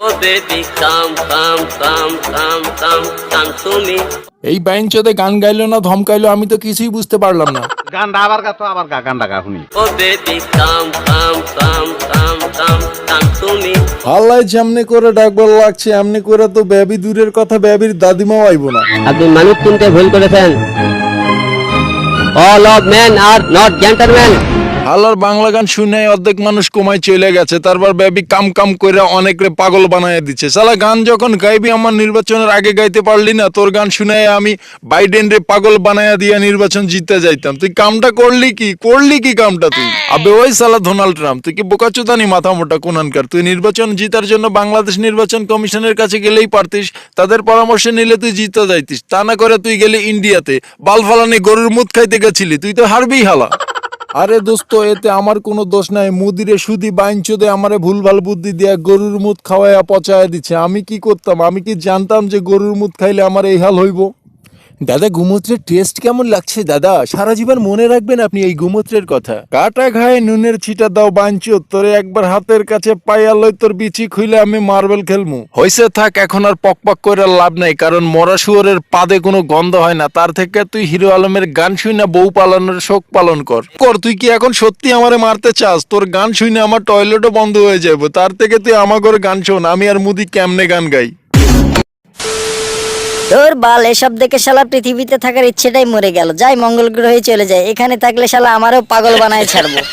Oh baby, come, come, come, come, come, come to me. এই বাইঞ্চোতে গান গাইলো না ধমকাইলো আমি তো কিছুই বুঝতে পারলাম না। গানটা আবার গা তো আবার গা গানটা গা শুনি। Oh baby, come, come, come, come, come, come to me. আল্লাহ যেমনি করে ডাকবার লাগছে এমনি করে তো বেবি দূরের কথা বেবির দাদিমাও আইব না। আপনি মানুষ চিনতে ভুল করেছেন। All of man are not gentleman আল্লাহর বাংলা গান শুনে অর্ধেক মানুষ কমায় চলে গেছে, তারপর বেবি কাম কাম করে অনেকরে পাগল বানায় দিচ্ছে। সালা গান যখন গাইবি আমার নির্বাচনের আগে গাইতে পারলি না, তোর গান শুনে আমি বাইডেন রে পাগল বানায়া দিয়ে নির্বাচন জিততে যাইতাম। তুই কামটা করলি কি? করলি কি কামটা তুই? আবে ওই সালা ডোনাল্ড ট্রাম্প, তুই কি বোকাচোদানি মাথা মোটা কোনানকার? তুই নির্বাচন জিতার জন্য বাংলাদেশ নির্বাচন কমিশনের কাছে গেলেই পারতিস, তাদের পরামর্শ নিলে তুই জিততে যাইতিস। তা না করে তুই গেলি ইন্ডিয়াতে বাল ফালানি গরুর মুদ খাইতে গেছিলি, তুই তো হারবি হালা। আরে দোস্ত, এতে আমার কোনো দোষ নাই। মুদিরে সুদি বাইঞ্চোদে আমারে ভুলভাল বুদ্ধি দিয়া গরুর মুদ খাওয়াইয়া পচায়া দিচ্ছে। আমি কি করতাম? আমি কি জানতাম যে গরুর মুদ খাইলে আমার এই হাল হইব? দাদা, গোমূত্রের টেস্ট কেমন লাগছে? দাদা, সারা জীবন মনে রাখবেন আপনি এই গোমূত্রের কথা। কাটা ঘায়ে নুনের ছিটা দাও বাঞ্চো তোরে একবার হাতের কাছে পাইয়া লই তোর বিচি খুইলে আমি মার্বেল খেলমু। হইছে থাক, এখন আর পকপক পক করে লাভ নাই, কারণ মরা শুয়োরের পাদে কোনো গন্ধ হয় না, তার থেকে তুই হিরো আলমের গান শুনে বউ পালনের শোক পালন কর। কর, তুই কি এখন সত্যি আমারে মারতে চাস? তোর গান শুনে আমার টয়লেটও বন্ধ হয়ে যাবে তার থেকে তুই আমার গান শোন, আমি আর মুদি কেমনে গান গাই? তোর বাল, এসব দেখে শালা পৃথিবীতে থাকার ইচ্ছেটাই মরে গেল। যাই, মঙ্গল গ্রহে চলে যায় এখানে থাকলে শালা আমারও পাগল বানায় ছাড়বো।